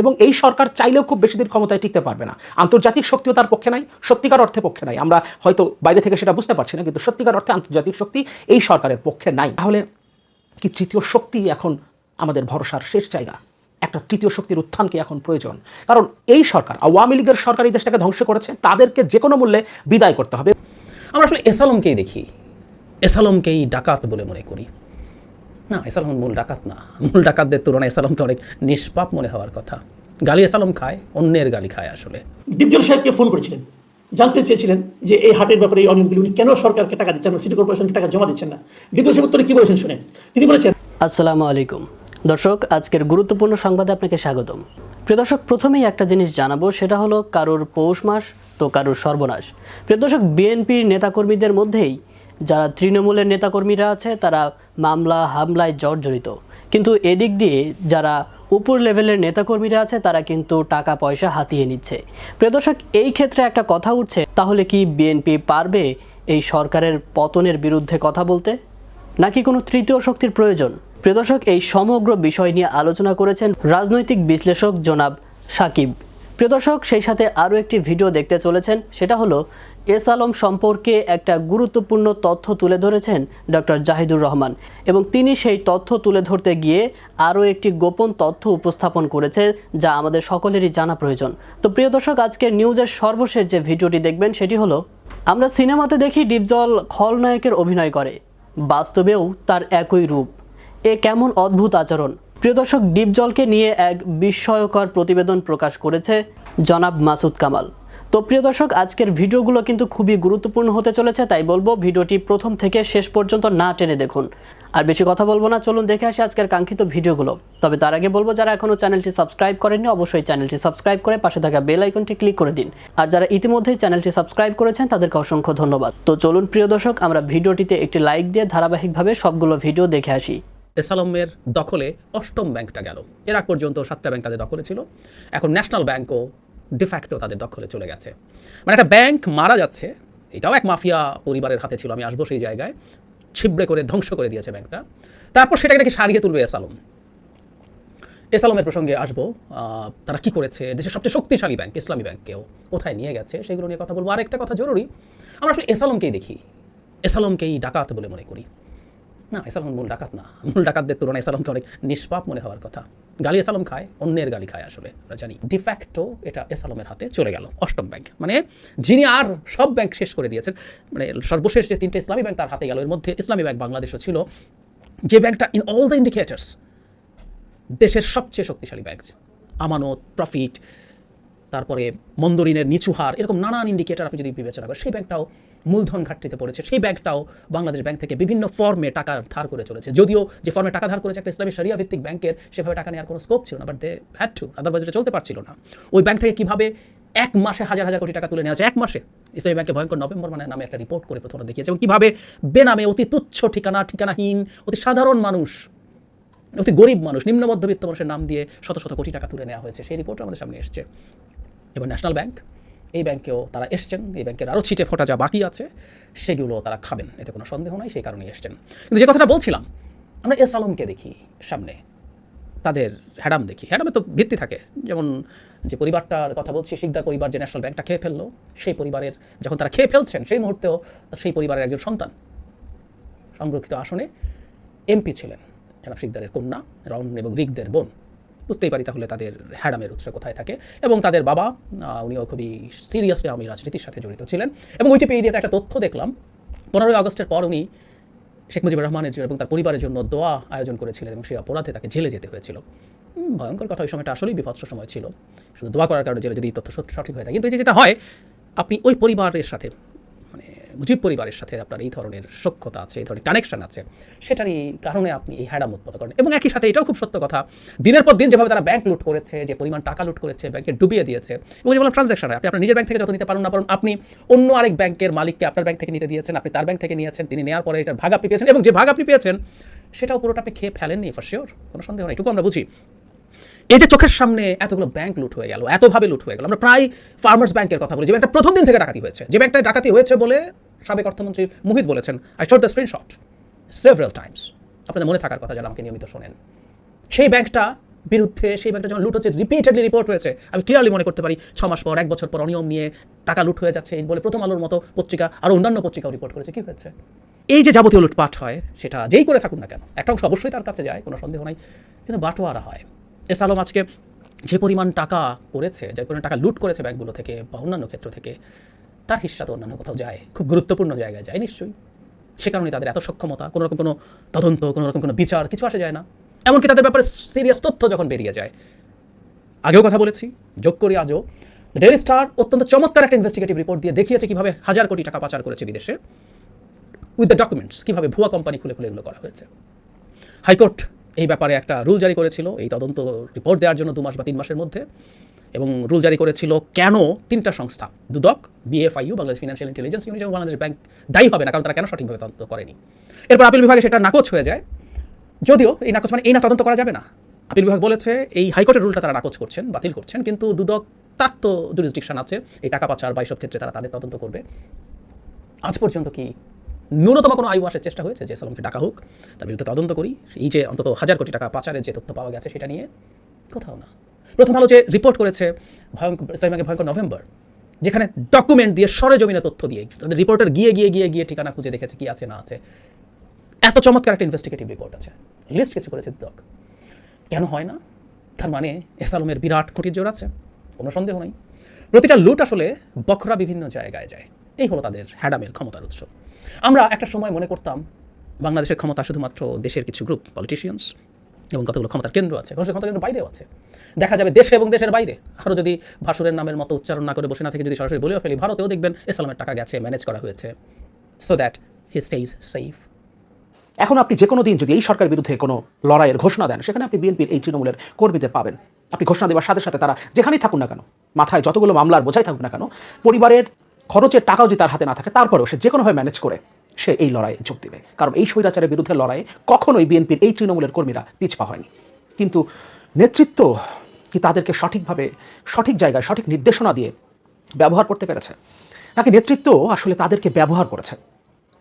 এবং এই সরকার চাইলেও খুব বেশি দিন ক্ষমতায় টিকতে পারবে না। আন্তর্জাতিক শক্তিও তার পক্ষে নাই, সত্যিকার অর্থে পক্ষে নাই। আমরা হয়তো বাইরে থেকে সেটা বুঝতে পারছি না, কিন্তু সত্যিকার অর্থে আন্তর্জাতিক শক্তি এই সরকারের পক্ষে নাই। তাহলে কি তৃতীয় শক্তি এখন আমাদের ভরসার শেষ জায়গা? একটা তৃতীয় শক্তির উত্থানকে এখন প্রয়োজন? কারণ এই সরকার, আওয়ামী লীগের সরকার এই দেশটাকে ধ্বংস করেছে, তাদেরকে যে কোনো মূল্যে বিদায় করতে হবে। আমরা আসলে এসালমকেই দেখি। এসালমকেই ডাকাত বলে মনে করি। না এসালম মূল ডাকাত না। মূল ডাকাতদের তুলনায় এসালমকে অনেক নিষ্পাপ মনে হওয়ার কথা। গালি এসালম খায় অন্যের গালি খায় আসলে। ডিপজল সাহেবকে ফোন করেছিলেন। জানতে চেয়েছিলেন যে এই হাটের ব্যাপারে এই অনিয়মগুলি উনি কেন সরকারকে টাকা দিচ্ছেন না সিটি কর্পোরেশনকে টাকা জমা দিচ্ছেন না? ডিপজল সাহেব উত্তরে কি বলেছেন শুনেন। তিনি বলেছেন আসসালামু আলাইকুম। দর্শক আজকের গুরুত্বপূর্ণ সংবাদে আপনাকে স্বাগতম। প্রিয় দর্শক প্রথমেই একটা জিনিস জানাব সেটা হলো কারোর পৌষ মাস তো কারোর সর্বনাশ। প্রিয় দর্শক বিএনপির নেতাকর্মীদের মধ্যেই যারা তৃণমূলের নেতাকর্মীরা আছে, তারা মামলা, হামলায় জর্জরিত। কিন্তু এদিক দিয়ে যারা উপর লেভেলের নেতাকর্মীরা আছে, তারা কিন্তু টাকা পয়সা হাতিয়ে নিচ্ছে। প্রিয় দর্শক এই ক্ষেত্রে একটা কথা উঠছে, তাহলে কি বিএনপি পারবে এই সরকারের পতনের বিরুদ্ধে কথা বলতে? নাকি কোনো তৃতীয় শক্তির প্রয়োজন? প্রিয় দর্শক এই সমগ্র বিষয় নিয়ে আলোচনা করেছেন রাজনৈতিক বিশ্লেষক জনাব সাকিব। প্রিয় দর্শক সেই সাথে আরও একটি ভিডিও দেখতে চলেছেন, সেটা হলো এস আলম সম্পর্কে একটা গুরুত্বপূর্ণ তথ্য তুলে ধরেছেন ডক্টর জাহিদুর রহমান এবং তিনি সেই তথ্য তুলে ধরতে গিয়ে আরও একটি গোপন তথ্য উপস্থাপন করেছে যা আমাদের সকলেরই জানা প্রয়োজন। তো প্রিয় দর্শক, আজকের নিউজের সর্বশেষ যে ভিডিওটি দেখবেন সেটি হলো, আমরা সিনেমাতে দেখি ডিপজল খলনায়কের অভিনয় করে, বাস্তবেও তার একই রূপ। এ কেমন অদ্ভুত আচরণ। প্রিয় দর্শক, ডিপজলকে নিয়ে এক বিস্ময়কর প্রতিবেদন প্রকাশ করেছে জনাব মাসুদ কামাল। তো প্রিয় দর্শক, আজকের ভিডিওগুলো কিন্তু খুবই গুরুত্বপূর্ণ হতে চলেছে, তাই বলব ভিডিওটি প্রথম থেকে শেষ পর্যন্ত না টেনে দেখুন। আর বেশি কথা বলব না, চলুন দেখে আসি আজকের কাঙ্ক্ষিত ভিডিওগুলো। তবে তার আগে বলব, যারা এখনও চ্যানেলটি সাবস্ক্রাইব করেননি, অবশ্যই চ্যানেলটি সাবস্ক্রাইব করে পাশে থাকা বেল আইকনটি ক্লিক করে দিন। আর যারা ইতিমধ্যেই চ্যানেলটি সাবস্ক্রাইব করেছেন, তাদেরকে অসংখ্য ধন্যবাদ। তো চলুন, প্রিয় দর্শক, আমরা ভিডিওটিতে একটি লাইক দিয়ে ধারাবাহিকভাবে সবগুলো ভিডিও দেখে আসি। এসালমের দখলে অষ্টম ব্যাংকটা গেল। এর আগ পর্যন্ত সাতটা ব্যাংক তাদের দখলে ছিল। এখন ন্যাশনাল ব্যাংকও ডিফ্যাক্টো তাদের দখলে চলে গেছে। মানে একটা ব্যাংক মারা যাচ্ছে, এটাও এক মাফিয়া পরিবারের হাতে ছিল, আমি আসব সেই জায়গায়, ছিবড়ে করে ধ্বংস করে দিয়েছে ব্যাংকটা তারপর সেটাকে নাকি সারিয়ে তুলবে এসালম। এসালমের প্রসঙ্গে আসব তারা কি করেছে? দেশের সবচেয়ে শক্তিশালী ব্যাংক ইসলামী ব্যাংককেও কোথায় নিয়ে গেছে? সেগুলো নিয়ে কথা বলব। আরেকটা কথা জরুরি, আমরা আসলে এসালমকেই দেখি। এসালমকেই ডাকাত বলে মনে করি। না, এসালম মূল ডাকাত না। মূল ডাকাতদের তুলনায় এসালমকে অনেক নিষ্পাপ মনে হওয়ার কথা। গালি এসালম খায়, অন্যের গালি খায় আসলে, আমরা জানি। ডিফ্যাক্টো এটা এসালমের হাতে চলে গেল, অষ্টম ব্যাংক মানে যিনি আর সব ব্যাংক শেষ করে দিয়েছেন মানে সর্বশেষ যে তিনটে ইসলামী ব্যাংক তার হাতে গেল, এর মধ্যে ইসলামী ব্যাংক বাংলাদেশও ছিল। যে ব্যাংকটা ইন অল দ্য ইন্ডিকেটার্স দেশের সবচেয়ে শক্তিশালী ব্যাংক আমানত প্রফিট তারপরে মন্দরিনের নিচু হার, এরকম নানান ইন্ডিকেটার আপনি যদি বিবেচনা করেন, সেই ব্যাংকটাও মূলধন ঘাটতিতে পড়েছে, সেই ব্যাংকটাও বাংলাদেশ ব্যাংক থেকে বিভিন্ন ফর্মে টাকা ধার করে চলেছে। যদিও যে ফর্মে টাকা ধার করেছে একটা ইসলামী শরিয়া ভিত্তিক ব্যাংকের, সেভাবে টাকা নেওয়ার কোনো স্কোপ ছিল না but they had to otherwise এটা চলতে পারছিল না। ওই ব্যাংক থেকে কীভাবে এক মাসে হাজার হাজার কোটি টাকা তুলে নেওয়া এক মাসে। ইসলামী ব্যাংকে ভয়ঙ্কর নভেম্বর মানে নামে একটা রিপোর্ট করে প্রথমে দেখিয়েছে। এবং কীভাবে বেনামে অতি তুচ্ছ ঠিকানা, ঠিকানাহীন, অতি সাধারণ মানুষ, অতি গরিব মানুষ নিম্ন মধ্যবিত্ত মানুষের নাম দিয়ে শত শত কোটি টাকা তুলে নেওয়া হয়েছে, সেই রিপোর্ট আমাদের সামনে এসছে। এবং ন্যাশনাল ব্যাংক এই ব্যাংকেও তারা এসছেন, এই ব্যাংকের আরও ছিটে ফোটা যা বাকি আছে, সেগুলো তারা খাবেন, এতে কোনো সন্দেহ নাই, সেই কারণেই এসছেন। কিন্তু যে কথাটা বলছিলাম, আমরা এস আলমকে দেখি সামনে, তাদের হ্যাডাম দেখি। হ্যাডামে তো ভিত্তি থাকে, যেমন যে পরিবারটার কথা বলছি, শিকদার পরিবার যে ন্যাশনাল ব্যাংকটা খেয়ে ফেলল, সেই পরিবারের যখন তারা খেয়ে ফেলছেন, সেই মুহূর্তেও সেই পরিবারের একজন সন্তান। সংরক্ষিত আসনে এমপি ছিলেন, জনাব শিকদারের কন্যা রন এবং রিকদের বোন। বুঝতেই পারি তাহলে তাদের হ্যাডামের উৎস কোথায় থাকে। এবং তাদের বাবা উনিও খুবই সিরিয়াসলি আমি রাজনীতির সাথে জড়িত ছিলেন। এবং ওইটি উইকিপিডিয়াতে একটা তথ্য দেখলাম, পনেরোই আগস্টের পর উনি শেখ মুজিবুর রহমানের জন্য এবং তার পরিবারের জন্য দোয়া আয়োজন করেছিলেন এবং সেই অপরাধে তাকে জেলে যেতে হয়েছিল। ভয়ঙ্কর কথা, ওই সময়টা আসলেই বিভৎস সময় ছিল। শুধু দোয়া করার কারণে জেলে যদি তথ্য সঠিক হয়ে থাকে। কিন্তু যেটা হয়, আপনি ওই পরিবারের সাথে মুজিব পরিবারের সাথে আপনার এই ধরনের সক্ষতা আছে, এই ধরনের কানেকশন আছে সেটারই কারণে আপনি এই হ্যাডাম উৎপন্ন করেন। এবং একই সাথে এটাও খুব সত্য কথা, দিনের পর দিন যেভাবে তারা ব্যাংক লুট করেছে, যে পরিমাণ টাকা লুট করেছে ব্যাংকে ডুবিয়ে দিয়েছে, এবং যে বললাম ট্রানজ্যাকশন হয়, আপনি আপনার নিজের ব্যাংক থেকে যত নিতে পারুন না পারুন, আপনি অন্য আরেক ব্যাংকের মালিককে আপনার ব্যাংক থেকে নিতে দিয়েছেন, আপনি তার ব্যাংক থেকে নিয়েছেন, তিনি নেওয়ার পরে এটার ভাগ আপনি পেয়েছেন, এবং যে ভাগ আপনি পেয়েছেন, সেটাও পুরোটা আপনি খেয়ে ফেলেননি ফর শিওর কোনো সন্দেহ নেই, এটুকু আমরা বুঝি। এই যে চোখের সামনে এতগুলো ব্যাংক লুট হয়ে গেল, এতভাবে লুট হয়ে গেল। আমরা প্রায় ফার্মার্স ব্যাংকের কথা বলি, যে ব্যাংকটা প্রথম দিন থেকে ডাকাতি হয়েছে। যে ব্যাংকটা ডাকাতি হয়েছে বলে সাবেক অর্থমন্ত্রী মুহিত বলেছেন। I shot the screenshot several times আপনাদের মনে থাকার কথা যারা আমাকে নিয়মিত শোনেন। সেই ব্যাংকটা বিরুদ্ধে, সেই ব্যাংকটা যখন লুট হচ্ছে রিপিটেডলি রিপোর্ট হয়েছে, আমি ক্লিয়ারলি মনে করতে পারি, ছ মাস পর, এক বছর পর অনিয়ম নিয়ে টাকা লুট হয়ে যাচ্ছে এই বলে প্রথম আলোর মতো পত্রিকা আর অন্যান্য পত্রিকাও রিপোর্ট করেছে। কি হয়েছে? এই যে যাবতীয় লুটপাট হয়, সেটা যেই করে থাকুন না কেন, একটা অংশ অবশ্যই তার কাছে যায়, কোনো সন্দেহ নাই। কিন্তু বাটোয়ারা হয়। এস আলম আজকে যে পরিমাণ টাকা করেছে, যে পরিমাণ টাকা লুট করেছে ব্যাংকগুলো থেকে বা অন্যান্য ক্ষেত্র থেকে, তার হিসা তো অন্যান্য কোথাও যায়, খুব গুরুত্বপূর্ণ জায়গায় যায় নিশ্চয়ই। সে কারণে তাদের এত সক্ষমতা, কোনো রকম কোনো তদন্ত, কোনো রকম কোনো বিচার কিছু আসে যায় না। এমনকি তাদের ব্যাপারে সিরিয়াস তথ্য যখন বেরিয়ে যায়, আগেও কথা বলেছি, যোগ করি আজও ডেলি স্টার অত্যন্ত চমৎকার একটা ইনভেস্টিগেটিভ রিপোর্ট দিয়ে দেখিয়েছে কীভাবে হাজার কোটি টাকা পাচার করেছে বিদেশে উইথ দ্য ডকুমেন্টস কীভাবে ভুয়া কোম্পানি খুলে খুলে এগুলো করা হয়েছে। হাইকোর্ট এই ব্যাপারে একটা রুল জারি করেছিল, এই তদন্ত রিপোর্ট দেওয়ার জন্য দু মাস বা তিন মাসের মধ্যে। এবং রুল জারি করেছিল কেন তিনটা সংস্থা, Dudok BFIU Bangladesh financial intelligence unit এবং বাংলাদেশ ব্যাংক দায়ী হবে না, কারণ তারা কেন সঠিকভাবে তদন্ত করেনি? এরপর আপিল বিভাগে সেটা নাকচ হয়ে যায়। যদিও এই নাকচ মানে এই না তদন্ত করা যাবে না। আপিল বিভাগ বলেছে এই হাইকোর্টের রুলটা তারা নাকচ করছেন, বাতিল করছেন, কিন্তু দুদক তার তো জুরিসডিকশন আছে, এই টাকা পাচার বা এইসব ক্ষেত্রে তারা তাদের তদন্ত করবে। আজ পর্যন্ত কি ন্যূনতম কোনো আয়ু আসার চেষ্টা হয়েছে, যে সালামকে ডাকা হোক, তার বিরুদ্ধে তদন্ত করি। এই যে অন্তত হাজার কোটি টাকা পাচারের যে তথ্য পাওয়া গেছে, সেটা নিয়ে কোথাও না। প্রথম আলো যে রিপোর্ট করেছে, ভয়ঙ্কর ইসলামী ব্যাংকের ভয়ঙ্কর নভেম্বর যেখানে ডকুমেন্ট দিয়ে সরেজমিনে তথ্য দিয়ে, তাদের রিপোর্টার গিয়ে গিয়ে গিয়ে গিয়ে ঠিকানা খুঁজে দেখেছে কি আছে, না আছে। এত চমৎকার একটা ইনভেস্টিগেটিভ রিপোর্ট আছে। লিস্ট কিছু করেছে দুদক। কেন হয় না? তার মানে এস আলমের বিরাট খুঁটির জোর আছে। কোনো সন্দেহ নেই। প্রতিটা লুট আসলে বখরা বিভিন্ন জায়গায় যায়। এই হলো তাদের হ্যাডামের ক্ষমতার উৎস। আমরা একটা সময় মনে করতাম বাংলাদেশের ক্ষমতা শুধুমাত্র দেশের কিছু গ্রুপ পলিটিশিয়ানস এবং কতগুলো ক্ষমতার কেন্দ্র আছে কোনো ক্ষমতা কেন্দ্র বাইরেও আছে। দেখা যাবে দেশে এবং দেশের বাইরে। আরও যদি ভাসুরের নামের মতো উচ্চারণ না করে বসে না থেকে যদি সরাসরি বলেও ফেলি, ভারতেও দেখবেন ইসলামের টাকা গেছে ম্যানেজ করা হয়েছে। So that he stays safe এখন আপনি যে কোনো দিন যদি এই সরকারের বিরুদ্ধে কোনো লড়াইয়ের ঘোষণা দেন, সেখানে আপনি বিএনপির এই তৃণমূলের কর্মীদের পাবেন। আপনি ঘোষণা দেওয়ার সাথে সাথে তারা যেখানেই থাকুন না কেন, মাথায় যতগুলো মামলার বোঝাই থাকুক না কেন, পরিবারের খরচের টাকাও যদি তার হাতে না থাকে, তারপরেও সে যে কোনোভাবে ম্যানেজ করে সে এই লড়াইয়ে যোগ দেবে। কারণ এই স্বৈরাচারের বিরুদ্ধে লড়াইয়ে কখনোই বিএনপির এই তৃণমূলের কর্মীরা পিছপা হয়নি। কিন্তু নেতৃত্ব কি তাদেরকে সঠিকভাবে, সঠিক জায়গায়, সঠিক নির্দেশনা দিয়ে ব্যবহার করতে পেরেছে? নাকি নেতৃত্ব আসলে তাদেরকে ব্যবহার করেছে?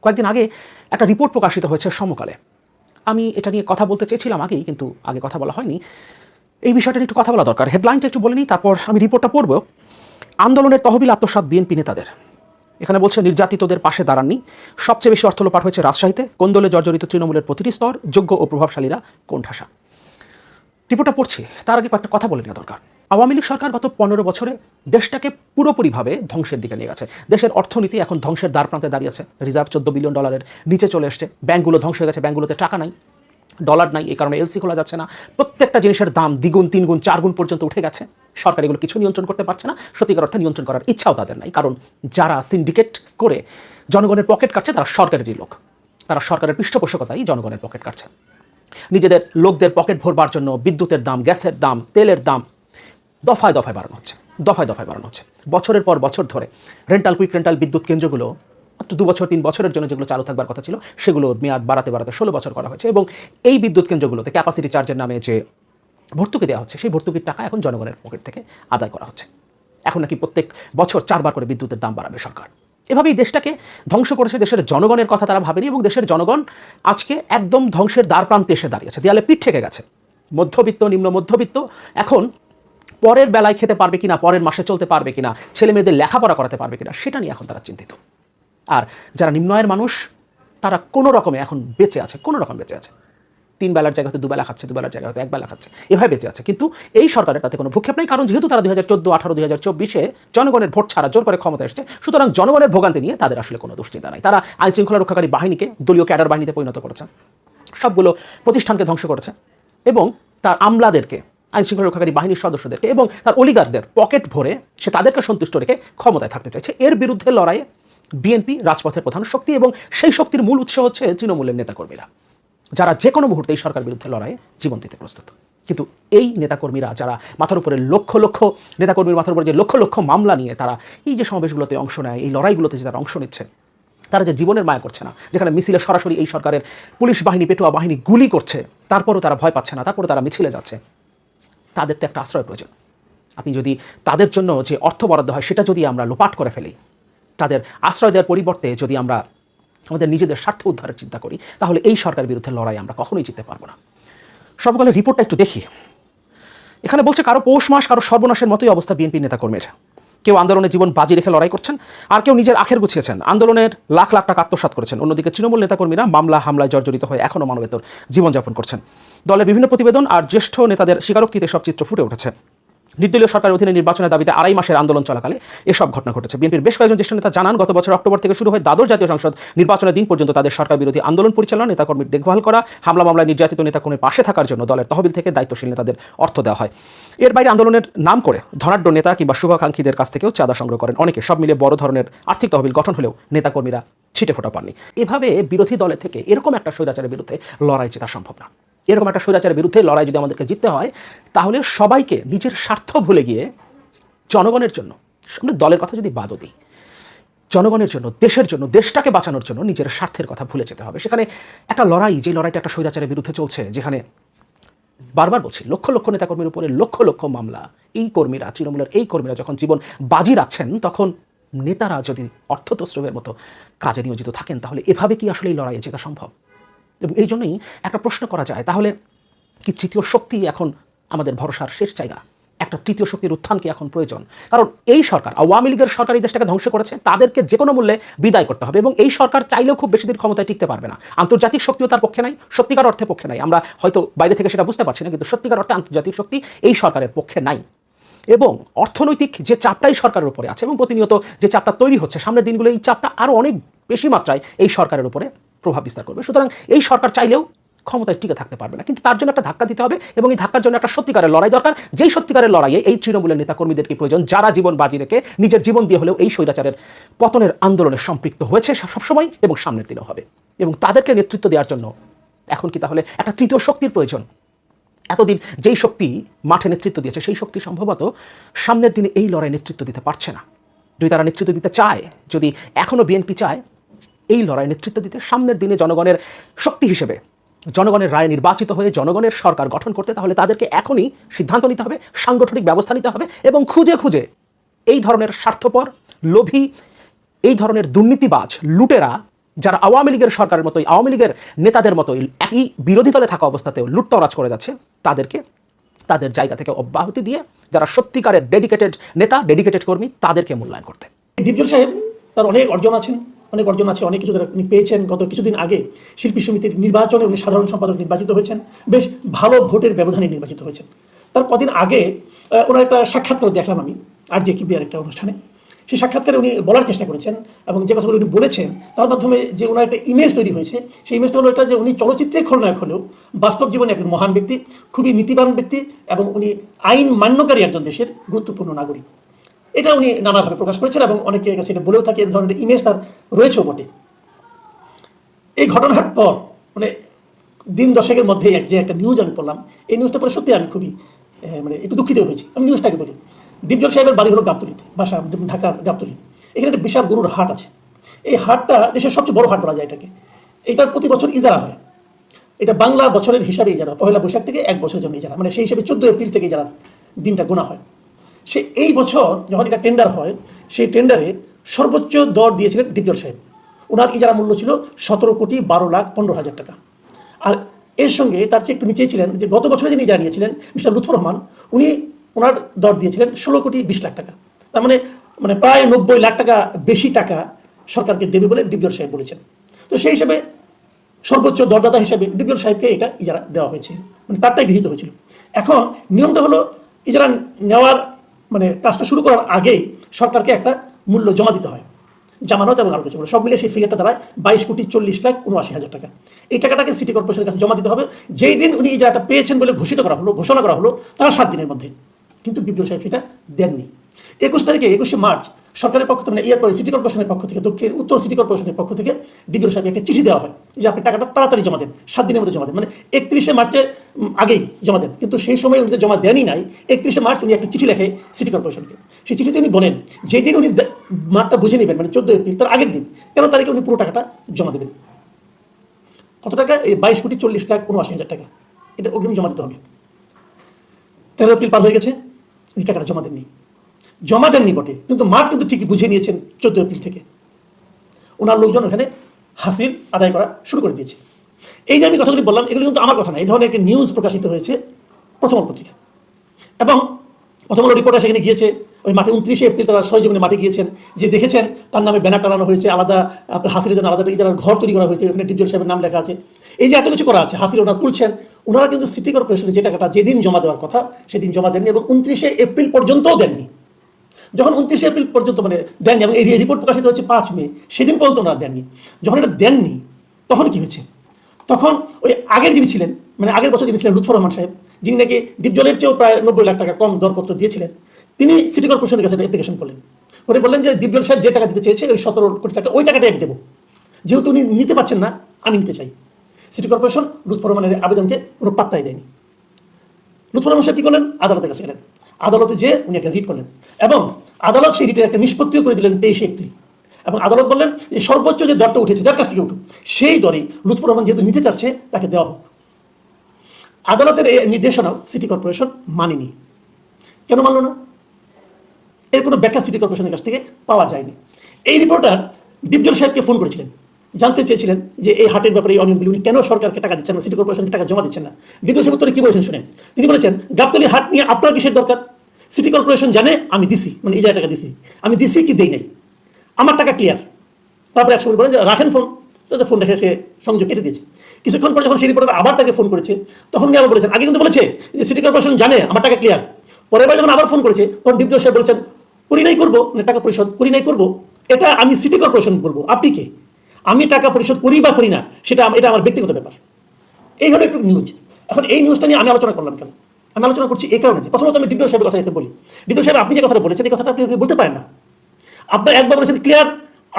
কয়েকদিন আগে একটা রিপোর্ট প্রকাশিত হয়েছে সমকালে। আমি এটা নিয়ে কথা বলতে চেয়েছিলাম আগেই, কিন্তু আগে কথা বলা হয়নি। এই বিষয়টা একটু কথা বলা দরকার। হেডলাইনটা একটু বলে নিই, তারপর আমি রিপোর্টটা পড়ব। আন্দোলনের তহবিল আত্মসাৎ বিএনপি নেতাদের। এখানে বলছে, নির্যাতিতদের পাশে দাঁড়াননি। সবচেয়ে বেশি অর্থ লোপাট হয়েছে রাজশাহীতে। কোন্দলে জর্জরিত তৃণমূলের প্রতিটি স্তর, যোগ্য ও প্রভাবশালীরা কোণঠাসা। রিপোর্টটা পড়ছি। তার আগে কয়েকটা কথা বলে নেওয়া দরকার। আওয়ামী লীগ সরকার গত পনেরো বছরে দেশটাকে পুরোপুরিভাবে ধ্বংসের দিকে নিয়ে গেছে। দেশের অর্থনীতি এখন ধ্বংসের দ্বার প্রান্তে দাঁড়িয়েছে রিজার্ভ চোদ্দ বিলিয়ন ডলারের নিচে চলে এসছে। ব্যাংকগুলো ধ্বংস হয়ে গেছে। ব্যাংকগুলোতে টাকা নাই। ডলার নাই, এই কারণে এলসি খোলা যাচ্ছে না। প্রত্যেকটা জিনিসের দাম দ্বিগুণ, তিনগুণ, চারগুণ পর্যন্ত উঠে গেছে। সরকার এগুলো কিছু নিয়ন্ত্রণ করতে পারছে না। সত্যিকার অর্থে নিয়ন্ত্রণ করার ইচ্ছাও তাদের নাই। কারণ যারা সিন্ডিকেট করে জনগণের পকেট কাটছে, তারা সরকারেরই লোক। তারা সরকারের পৃষ্ঠপোষকতাই জনগণের পকেট কাটছে। নিজেদের লোকদের পকেট ভরবার জন্য বিদ্যুতের দাম, গ্যাসের দাম, তেলের দাম দফায় দফায় বাড়ানো হচ্ছে। দফায় দফায় বাড়ানো হচ্ছে। বছরের পর বছর ধরে রেন্টাল কুইক রেন্টাল বিদ্যুৎ কেন্দ্রগুলো মাত্র দু বছর, তিন বছরের জন্য যেগুলো চালু থাকবার কথা ছিল সেগুলোর মেয়াদ বাড়াতে বাড়াতে ষোলো বছর করা হয়েছে এবং এই বিদ্যুৎ কেন্দ্রগুলোতে ক্যাপাসিটি চার্জের নামে যে ভর্তুকি দেওয়া হচ্ছে, সেই ভর্তুকির টাকা এখন জনগণের পকেট থেকে আদায় করা হচ্ছে। এখন নাকি প্রত্যেক বছর চারবার করে বিদ্যুতের দাম বাড়াবে সরকার। এভাবেই দেশটাকে ধ্বংস করেছে, দেশের জনগণের কথা তারা ভাবেনি এবং দেশের জনগণ আজকে একদম ধ্বংসের দ্বার প্রান্তে এসে দাঁড়িয়েছে। দেয়ালে পিঠ থেকে গেছে। মধ্যবিত্ত, নিম্ন মধ্যবিত্ত এখন পরের বেলায় খেতে পারবে কিনা, পরের মাসে চলতে পারবে কিনা ছেলে মেয়েদের লেখাপড়া করাতে পারবে কিনা, সেটা নিয়ে এখন তারা চিন্তিত। আর যারা নিম্ন আয়ের মানুষ, তারা কোনো রকমে এখন বেঁচে আছে, কোনো রকম বেঁচে আছে। তিন বেলার জায়গাতে দুবেলা খাচ্ছে, দুবেলার জায়গাতে এক বেলা খাচ্ছে, এভাবে বেঁচে আছে। কিন্তু এই সরকারের তাতে কোনো ভূক্ষেপ নেই, কারণ যেহেতু তারা দুই হাজার চোদ্দ, আঠারো, দুই হাজার চব্বিশে জনগণের ভোট ছাড়া জোর করে ক্ষমতা এসছে, সুতরাং জনগণের ভোগান্তি নিয়ে তাদের আসলে কোনো দুশ্চিন্তা নাই। তারা আইন শৃঙ্খলা রক্ষাকারী বাহিনীকে দলীয় ক্যাডার বাহিনীতে পরিণত করেছে, সবগুলো প্রতিষ্ঠানকে ধ্বংস করেছে, এবং তার আমলাদেরকে আইন শৃঙ্খলা রক্ষাকারী বাহিনীর সদস্যদেরকে এবং তার অলিগারদের পকেট ভরে সে তাদেরকে সন্তুষ্ট রেখে ক্ষমতায় থাকতে চাইছে। এর বিরুদ্ধে লড়াইয়ে বিএনপি, রাজপথের প্রধান শক্তি এবং সেই শক্তির মূল উৎস হচ্ছে তৃণমূলের নেতাকর্মীরা। যারা যে কোনো মুহূর্তে এই সরকার বিরুদ্ধে লড়াইয়ে জীবন দিতে প্রস্তুত। কিন্তু এই নেতাকর্মীরা, যারা মাথার উপরে লক্ষ লক্ষ নেতাকর্মীর মাথার উপরে যে লক্ষ লক্ষ মামলা নিয়ে তারা এই যে সমাবেশগুলোতে অংশ নেয়, এই লড়াইগুলোতে যে তারা অংশ নিচ্ছে, তারা যে জীবনের মায়া করছে না, যেখানে মিছিলে সরাসরি এই সরকারের পুলিশ বাহিনী, পেটোয়া বাহিনী গুলি করছে, তারপরও তারা ভয় পাচ্ছে না, তারপরও তারা মিছিলে যাচ্ছে, তাদের তো একটা আশ্রয় প্রয়োজন। আপনি যদি তাদের জন্য যে অর্থ বরাদ্দ হয়, সেটা যদি আমরা লোপাট করে ফেলি তাদের আশ্রয় দেওয়ার পরিবর্তে যদি আমরা আমাদের নিজেদের স্বার্থ উদ্ধারের চিন্তা করি, তাহলে এই সরকারের বিরুদ্ধে লড়াই আমরা কখনোই জিততে পারব না। সবগুলো রিপোর্টটা একটু দেখি। এখানে বলছে, কারও পৌষ মাস, কারও সর্বনাশের মতোই অবস্থা বিএনপি নেতাকর্মীর। কেউ আন্দোলনে জীবন বাজি রেখে লড়াই করছেন, আর কেউ নিজের আখের গুছিয়েছেন। আন্দোলনের লাখ লাখ টাকা আত্মসাৎ করেছেন। অন্যদিকে তৃণমূল নেতাকর্মীরা মামলা, হামলায় জর্জরিত হয়ে এখনও মানবেতর জীবনযাপন করছেন। দলের বিভিন্ন প্রতিবেদন আর জ্যেষ্ঠ নেতাদের স্বীকারোক্তিতে সব চিত্র ফুটে উঠেছে। নির্দলীয় সরকারের অধীনে নির্বাচনের দাবিতে আড়াই মাসের আন্দোলন চলাকালে এসব ঘটনা ঘটেছে। বিএনপির বেশ কয়েকজন জ্যেষ্ঠ নেতা জানান, গত বছর অক্টোবর থেকে শুরু হয়ে দ্বাদশ জাতীয় সংসদ নির্বাচনের দিন পর্যন্ত তাদের সরকার বিরোধী আন্দোলন পরিচালনা, নেতাকর্মীর দেখভাল করা, হামলা মামলায় নির্যাতিত নেতাকর্মীর পাশে থাকার জন্য দলের তহবিল থেকে দায়িত্বশীল নেতাদের অর্থ দেওয়া হয়। এর বাইরে আন্দোলনের নাম করে ধনাঢ্য নেতা কিংবা শুভাকাঙ্ক্ষীদের কাছ থেকেও চাঁদা সংগ্রহ করেন অনেকে। সব মিলে বড় ধরনের আর্থিক তহবিল গঠন হলেও নেতাকর্মীরা ছিটে ফোটা পাননি। এভাবে বিরোধী দলের থেকে এরকম একটা স্বৈরাচারের বিরুদ্ধে লড়াই জেতা সম্ভব না। এরকম একটা স্বৈরাচারের বিরুদ্ধে লড়াই যদি আমাদেরকে জিততে হয়, তাহলে সবাইকে নিজের স্বার্থ ভুলে গিয়ে জনগণের জন্য, আমরা দলের কথা যদি বাদও দিই, জনগণের জন্য, দেশের জন্য, দেশটাকে বাঁচানোর জন্য নিজের স্বার্থের কথা ভুলে যেতে হবে। সেখানে একটা লড়াই যে লড়াইটা একটা স্বৈরাচারের বিরুদ্ধে চলছে, যেখানে বারবার বলছি, লক্ষ লক্ষ নেতাকর্মীর উপরে লক্ষ লক্ষ মামলা, এই কর্মীরা, তৃণমূলের এই কর্মীরা যখন জীবন বাজি রাখছেন, তখন নেতারা যদি অর্থতস্রবের মতো কাজে নিয়োজিত থাকেন, তাহলে এভাবে কি আসলে এই লড়াইয়ে জেতা সম্ভব? এই জন্যই একটা প্রশ্ন করা যায়, তাহলে কি তৃতীয় শক্তি এখন আমাদের ভরসার শেষ জায়গা? একটা তৃতীয় শক্তির উত্থান কি এখন প্রয়োজন? কারণ এই সরকার, আওয়ামী লীগের সরকার এই দেশটাকে ধ্বংস করেছে, তাদেরকে যে কোনো মূল্যে বিদায় করতে হবে এবং এই সরকার চাইলেও খুব বেশি দিন ক্ষমতায় টিকতে পারবে না। আন্তর্জাতিক শক্তিও তার পক্ষে নাই, সত্যিকার অর্থে পক্ষে নাই। আমরা হয়তো বাইরে থেকে সেটা বুঝতে পারছি না, কিন্তু সত্যিকার অর্থে আন্তর্জাতিক শক্তি এই সরকারের পক্ষে নাই। এবং অর্থনৈতিক যে চাপটাই সরকারের উপরে আছে এবং প্রতিনিয়ত যে চাপটা তৈরি হচ্ছে, সামনের দিনগুলো এই চাপটা আরও অনেক বেশি মাত্রায় এই সরকারের উপরে প্রভাব বিস্তার করবে। সুতরাং এই সরকার চাইলেও ক্ষমতায় টিকে থাকতে পারবে না। কিন্তু তার জন্য একটা ধাক্কা দিতে হবে এবং এই ধাক্কার জন্য একটা সত্যিকারের লড়াই দরকার। যেই সত্যিকারের লড়াইয়ে এই তৃণমূলের নেতা কর্মীদেরকে প্রয়োজন? যারা জীবন বাজি রেখে নিজের জীবন দিয়ে হলেও এই স্বৈরাচারের পতনের আন্দোলনে সম্পৃক্ত হয়েছে সবসময় এবং সামনের দিনেও হবে। এবং তাদেরকে নেতৃত্ব দেওয়ার জন্য এখন কি তাহলে একটা তৃতীয় শক্তির প্রয়োজন? এতদিন যেই শক্তি মাঠে নেতৃত্ব দিয়েছে, সেই শক্তি সম্ভবত সামনের দিনে এই লড়াই নেতৃত্ব দিতে পারছে না। যদি তারা নেতৃত্ব দিতে চায়, যদি এখনও বিএনপি চায় এই লড়াই নেতৃত্ব দিতে সামনের দিনে জনগণের শক্তি হিসেবে, জনগণের রায় নির্বাচিত হয়ে জনগণের সরকার গঠন করতে, তাহলে তাদেরকে এখনই সিদ্ধান্ত নিতে হবে, সাংগঠনিক ব্যবস্থা নিতে হবে এবং খুঁজে খুঁজে এই ধরনের স্বার্থপর, লোভী, এই ধরনের দুর্নীতিবাজ লুটেরা যারা আওয়ামী লীগের সরকারের মতোই, আওয়ামী লীগের নেতাদের মতোই একই বিরোধী দলে থাকা অবস্থাতেও লুটতরাজ করে যাচ্ছে, তাদেরকে তাদের জায়গা থেকে অব্যাহতি দিয়ে যারা সত্যিকারের ডেডিকেটেড নেতা ডেডিকেটেড কর্মী, তাদেরকে মূল্যায়ন করতে। ডিপজল সাহেব তার অনেক অর্জন আছেন। অনেক অর্জন আছে, অনেক কিছু তারা উনি পেয়েছেন গত কিছুদিন আগে। শিল্পী সমিতির নির্বাচনে উনি সাধারণ সম্পাদক নির্বাচিত হয়েছেন। বেশ ভালো ভোটের ব্যবধানে নির্বাচিত হয়েছেন। তার কদিন আগে ওনার একটা সাক্ষাৎকার দেখলাম আমি, আর জে কিবিআর একটা অনুষ্ঠানে। সেই সাক্ষাৎকারে উনি বলার চেষ্টা করেছেন এবং যে কথাগুলো উনি বলেছেন, তার মাধ্যমে যে ওনার একটা ইমেজ তৈরি হয়েছে, সেই ইমেজটা হলো এটা যে উনি চলচ্চিত্রে খলনায়ক হলেও বাস্তব জীবনে একজন মহান ব্যক্তি, খুবই নীতিবান ব্যক্তি এবং উনি আইন মান্যকারী একজন দেশের গুরুত্বপূর্ণ নাগরিক। এটা উনি নানাভাবে প্রকাশ করেছেন এবং অনেকের কাছে এটা বলেও থাকে এর ধরনের ইমেজ তার রয়েছেও বটে। এই ঘটনার পর মানে দিন দশেকের মধ্যে এক যে একটা নিউজ আমি পড়লাম, এই নিউজটা পরে সত্যি আমি খুবই মানে একটু দুঃখিত হয়েছি। আমি নিউজটাকে বলি। ডিপজল সাহেবের বাড়ি হলো গাবতলিতে, বাসা, ঢাকার গাবতলি। এখানে একটা বিশাল গরুর হাট আছে। এই হাটটা দেশের সবচেয়ে বড় হাট বলা যায় এটাকে। এটার প্রতি বছর ইজারা হয়। এটা বাংলা বছরের হিসাবে ইজারা পয়লা বৈশাখ থেকে এক বছরের জন্য ইজারা মানে সেই হিসাবে চোদ্দ এপ্রিল থেকে ইজারার দিনটা গোনা হয়। সে এই বছর যখন এটা টেন্ডার হয়, সেই টেন্ডারে সর্বোচ্চ দর দিয়েছিলেন ডিপজল সাহেব। ওনার ইজারা মূল্য ছিল সতেরো কোটি বারো লাখ পনেরো হাজার টাকা। আর এর সঙ্গে তার চেয়ে একটু নিচেই ছিলেন, যে গত বছরে যিনি ইজারা নিয়েছিলেন, মিস্টার লুৎফর রহমান, উনি ওনার দর দিয়েছিলেন ষোলো কোটি বিশ লাখ টাকা। তার মানে মানে প্রায় নব্বই লাখ টাকা বেশি টাকা সরকারকে দেবে বলে ডিপজল সাহেব বলেছেন। তো সেই হিসেবে সর্বোচ্চ দরদাতা হিসেবে ডিপজল সাহেবকে এটা ইজারা দেওয়া হয়েছে। মানে তারটাই গৃহীত হয়েছিল। এখন নিয়মটা হলো, ইজারা নেওয়ার মানে কাজটা শুরু করার আগে সরকারকে একটা মূল্য জমা দিতে হয়। জামানত এবং আরও কিছু সব মিলে সেই ফিগারটা দাঁড়ায় বাইশ কোটি চল্লিশ লাখ উনআশি হাজার টাকা। এই টাকাটাকে সিটি কর্পোরেশনের কাছে জমা দিতে হবে। যেই দিন উনি ইজারাটা পেয়েছেন বলে ঘোষিত করা হলো, ঘোষণা করা হলো, তারা সাত দিনের মধ্যে। কিন্তু বিপ্লব সাহেব সেটা দেননি। একুশ তারিখে, একুশে মার্চ সরকারের পক্ষ থেকে মানে এরপরে সিটি কর্পোরেশনের পক্ষ থেকে, দক্ষিণ উত্তর সিটি কর্পোরেশনের পক্ষ থেকে ডিবিও সাহেবকে একটা চিঠি দেওয়া হয় যে আপনি টাকাটা তাড়াতাড়ি জমা দেন, সাত দিনের মধ্যে জমা দেন। মানে একত্রিশে মার্চের আগেই জমা দেন। কিন্তু সেই সময় উনি জমা দেনই নাই, একত্রিশে মার্চ উনি একটা চিঠি লেখে সিটি কর্পোরেশনকে। সেই চিঠিতে উনি বলেন, যেদিন উনি মাঠটা বুঝে নেবেন মানে চোদ্দ এপ্রিল, তার আগের দিন, তেরো তারিখে উনি পুরো টাকাটা জমা দেবেন। কত টাকা? এই বাইশ কোটি চল্লিশ লাখ উনআশি হাজার টাকা। এটা অগ্রিম জমা দিতে হবে। তেরো এপ্রিল পার হয়ে গেছে, উনি টাকাটা জমা দেননি। জমা দেননি বটে, কিন্তু মাঠ কিন্তু ঠিকই বুঝে নিয়েছেন চোদ্দ এপ্রিল থেকে। ওনার লোকজন ওখানে হাসিল আদায় করা শুরু করে দিয়েছে। এই যে আমি কথাগুলি বললাম, এগুলো কিন্তু আমার কথা না এই ধরনের একটি নিউজ প্রকাশিত হয়েছে প্রথম পত্রিকা এবং প্রথম রিপোর্টার সেখানে গিয়েছে, ওই মাঠে উনত্রিশে এপ্রিল তারা সরজমিনে মাঠে গিয়েছেন, যে দেখেছেন তার নামে ব্যানার টানানো হয়েছে, আলাদা আপনার হাসিলের জন্য আলাদা ইজারার ঘর তৈরি করা হয়েছে, ওখানে ডিপজল সাহেবের নাম লেখা আছে। এই যে এত কিছু করা আছে হাসিল ওনারা তুলছেন, ওনারা কিন্তু সিটি কর্পোরেশনে যে টাকাটা যেদিন জমা দেওয়ার কথা, সেদিন জমা দেননি এবং উনত্রিশে এপ্রিল পর্যন্তও দেননি। যখন উনত্রিশে এপ্রিল পর্যন্ত মানে দেননি এবং এই রিপোর্ট প্রকাশিত হচ্ছে পাঁচ মে, সেদিন পর্যন্ত ওনারা দেননি। যখন এটা দেননি, তখন কি হয়েছে? তখন ওই আগের যিনি ছিলেন মানে আগের বছর যিনি ছিলেন, লুৎফর রহমান সাহেব, যিনি নাকি ডিপজলের চেয়েও প্রায় নব্বই লাখ টাকা কম দরপত্র দিয়েছিলেন, তিনি সিটি কর্পোরেশনের কাছে অ্যাপ্লিকেশন করলেন। করে বললেন যে ডিপজল সাহেব যে টাকা দিতে চেয়েছে, ওই সতেরো কোটি টাকা, ওই টাকাটাই আমি দেবো। যেহেতু উনি নিতে পারছেন না, আমি নিতে চাই। সিটি কর্পোরেশন লুৎফর রহমানের আবেদনকে কোনো পাত্তাই দেয়নি। লুৎফর রহমান সাহেব কী করলেন? আদালতের কাছে গেলেন। আদালতে যে উনি একটা রিট করলেন। এবং আদালত সেই রিটের একটা নিষ্পত্তিও করে দিলেন তেইশে এপ্রিল। এবং আদালত বললেন যে সর্বোচ্চ যে দরটা উঠেছে, যার কাছ থেকে উঠুক, সেই দরেই লুৎফর রহমান যেহেতু নিতে চাচ্ছে, তাকে দেওয়া হোক। আদালতের এই নির্দেশনাও সিটি কর্পোরেশন মানেনি। কেন মানল না? এর কোনো ব্যাখ্যা সিটি কর্পোরেশনের কাছ থেকে পাওয়া যায়নি। এই রিপোর্টার ডিপজল সাহেবকে ফোন করেছিলেন। জানতে চেয়েছিলেন যে এই হাটের ব্যাপারে এই অনিয়মগুলি, উনি কেন সরকারকে টাকা দিচ্ছেন না সিটি কর্পোরেশনকে টাকা জমা দিচ্ছেন না? সাহেব উত্তরে কি বলেছেন শুনেন? তিনি বলেছেন, গাবতলি হাট নিয়ে আপনার কিসের দরকার? সিটি কর্পোরেশন জানে, আমি দিছি মানে এই টাকা দিছি। আমি দিছি কি দেই নাই? আমার টাকা ক্লিয়ার তারপরে একসময় বলে যে, রাখেন ফোন তাদের ফোন রেখে সে সংযোগ কেটে দিয়েছে। কিছুক্ষণ পরে যখন সেই রিপোর্টার আবার তাকে ফোন করেছে, তখন উনি আবার বলেছেন, আগে কিন্তু বলেছে যে সিটি কর্পোরেশন জানে, আমার টাকা ক্লিয়ার পরের বার যখন আবার ফোন করেছে, তখন ডিপজল সাহেব বলেছেন, করি নাই করব মানে টাকা পরিশোধ করি নাই করব, এটা আমি সিটি কর্পোরেশন বলব। আপনি কে? আমি টাকা পরিশোধ করি বা করি না, সেটা এটা আমার ব্যক্তিগত ব্যাপার। এই হলো একটু নিউজ এখন এই নিউজটা নিয়ে আমি আলোচনা করলাম কেন? আমি আলোচনা করছি এই কারণে প্রথমত আমি ডিপজল সাহেবের কথা একটা বলি। ডিপজল সাহেব, আপনি যে কথাটা বলেছেন, এই কথাটা আপনি বলতে পারেন না। আপনার একবার বলেছেন ক্লিয়ার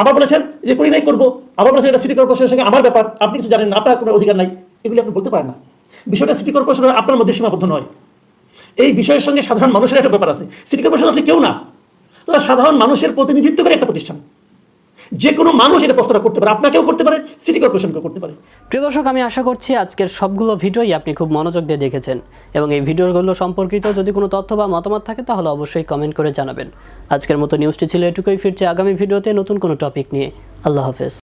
আবার বলেছেন যে করি নাই, করব। আবার বলেছেন এটা সিটি কর্পোরেশনের সঙ্গে আমার ব্যাপার, আপনি কিছু জানেন না, আপনার কোনো অধিকার নাই। এগুলি আপনি বলতে পারেন না। বিষয়টা সিটি কর্পোরেশনের আপনার মধ্যে সীমাবদ্ধ নয়। এই বিষয়ের সঙ্গে সাধারণ মানুষের একটা ব্যাপার আছে। সিটি কর্পোরেশন আসলে কেউ না। তারা সাধারণ মানুষের প্রতিনিধিত্ব করে একটা প্রতিষ্ঠান। যে কোনো মানুষ এটা প্রশ্নটা করতে পারে, আপনাকেও করতে পারে, সিটি কর্পোরেশনকেও করতে পারে। প্রিয় দর্শক, আমি আশা করছি আজকের সবগুলো ভিডিওই আপনি খুব মনোযোগ দিয়ে দেখেছেন এবং এই ভিডিওগুলো সম্পর্কিত যদি কোনো তথ্য বা মতামত থাকে, তাহলে অবশ্যই কমেন্ট করে জানাবেন। আজকের মতো নিউজটি ছিল এটুকুই, ফিরছে আগামী ভিডিওতে নতুন কোনো টপিক নিয়ে। আল্লাহ হাফেজ।